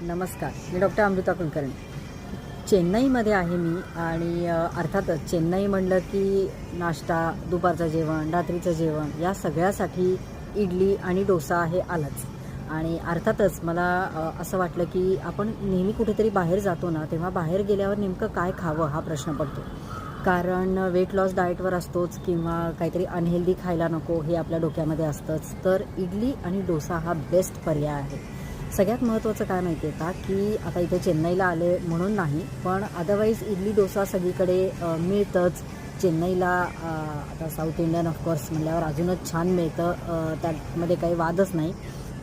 नमस्कार मी डॉक्टर अमृता कुलकर्णी. चेन्नईमध्ये आहे मी आणि अर्थातच चेन्नई म्हणलं की नाश्ता दुपारचं जेवण रात्रीचं जेवण या सगळ्यासाठी इडली आणि डोसा हे आलंच. आणि अर्थातच मला असं वाटलं की आपण नेहमी कुठेतरी बाहेर जातो ना तेव्हा बाहेर गेल्यावर नेमकं काय खावं हा प्रश्न पडतो. कारण वेट लॉस डाएटवर असतोच किंवा काहीतरी अनहेल्दी खायला नको हे आपल्या डोक्यामध्ये असतंच. तर इडली आणि डोसा हा बेस्ट पर्याय आहे. सगळ्यात महत्त्वाचं काय माहिती आहे का की आता इथे चेन्नईला आले म्हणून नाही पण अदरवाईज इडली डोसा सगळीकडे मिळतंच. चेन्नईला आता साऊथ इंडियन ऑफकोर्स म्हणल्यावर अजूनच छान मिळतं त्यामध्ये काही वादच नाही.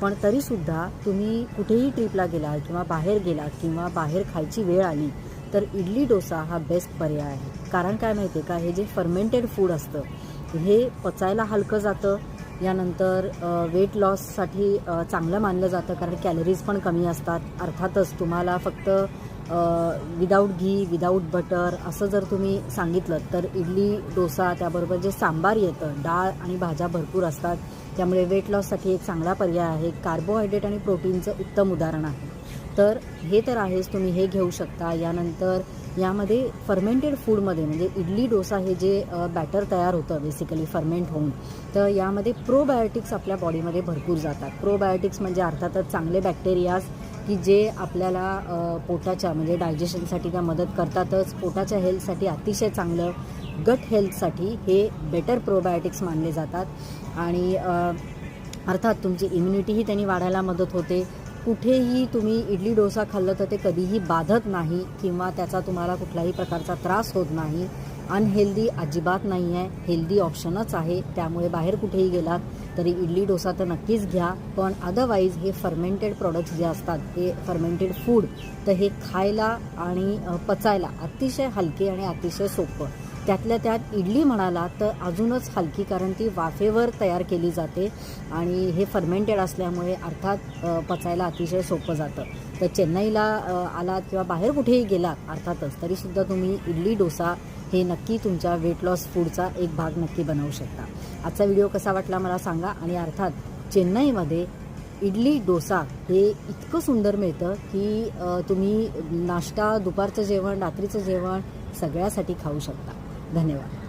पण तरीसुद्धा तुम्ही कुठेही ट्रिपला गेलात किंवा बाहेर गेलात किंवा बाहेर खायची वेळ आली तर इडली डोसा हा बेस्ट पर्याय आहे. कारण काय माहिती आहे का हे जे फर्मेंटेड फूड असतं हे पचायला हलकं जातं यानंतर वेट लॉससाठी चांगलं मानलं जातं कारण कॅलरीज पण कमी असतात. अर्थातच तुम्हाला फक्त विदाऊट घी विदाऊट बटर असं जर तुम्ही सांगितलं तर इडली डोसा त्याबरोबर जे सांबार येतं डाळ आणि भाज्या भरपूर असतात. त्यामुळे वेट लॉससाठी एक चांगला पर्याय आहे. कार्बोहायड्रेट आणि प्रोटीनचं उत्तम उदाहरण आहे. तर हे तर आहेच तुम्ही हे घेऊ शकता. यानंतर यामध्ये फर्मेंटेड फूडमध्ये म्हणजे इडली डोसा हे जे बॅटर तयार होतं बेसिकली फर्मेंट होऊन तर यामध्ये प्रोबायोटिक्स आपल्या बॉडीमध्ये भरपूर जातात. प्रोबायोटिक्स म्हणजे अर्थातच चांगले बॅक्टेरियाज की जे आपल्याला पोटाच्या म्हणजे डायजेशनसाठी त्या मदत करतातच. पोटाच्या हेल्थसाठी अतिशय चांगलं गट हेल्थसाठी हे बेटर प्रोबायोटिक्स मानले जातात. आणि अर्थात तुमची इम्युनिटीही त्यांनी वाढायला मदत होते. कुठेही तुम्ही इडली डोसा खाल्लं तर ते कधीही बाधत नाही किंवा त्याचा तुम्हाला कुठल्याही प्रकारचा त्रास होत नाही. अनहेल्दी अजिबात नाही आहे हेल्दी ऑप्शनच आहे. त्यामुळे बाहेर कुठेही गेलात तरी इडली डोसा तर नक्कीच घ्या. पण अदरवाईज हे फर्मेंटेड प्रॉडक्ट्स जे असतात हे फर्मेंटेड फूड तर हे खायला आणि पचायला अतिशय हलके आणि अतिशय सोपं. त्यातल्या त्यात इडली म्हणाला तर अजूनच हलकी कारण ती वाफेवर तयार केली जाते आणि हे फर्मेंटेड असल्यामुळे अर्थात पचायला अतिशय सोपं जातं. तर चेन्नईला आलात किंवा बाहेर कुठेही गेलात अर्थातच तरीसुद्धा तुम्ही इडली डोसा हे नक्की तुमच्या वेट लॉस फूडचा एक भाग नक्की बनवू शकता. आजचा व्हिडिओ कसा वाटला मला सांगा आणि अर्थात चेन्नईमध्ये इडली डोसा हे इतकं सुंदर मिळतं की तुम्ही नाश्ता दुपारचं जेवण रात्रीचं जेवण सगळ्यासाठी खाऊ शकता. 種は。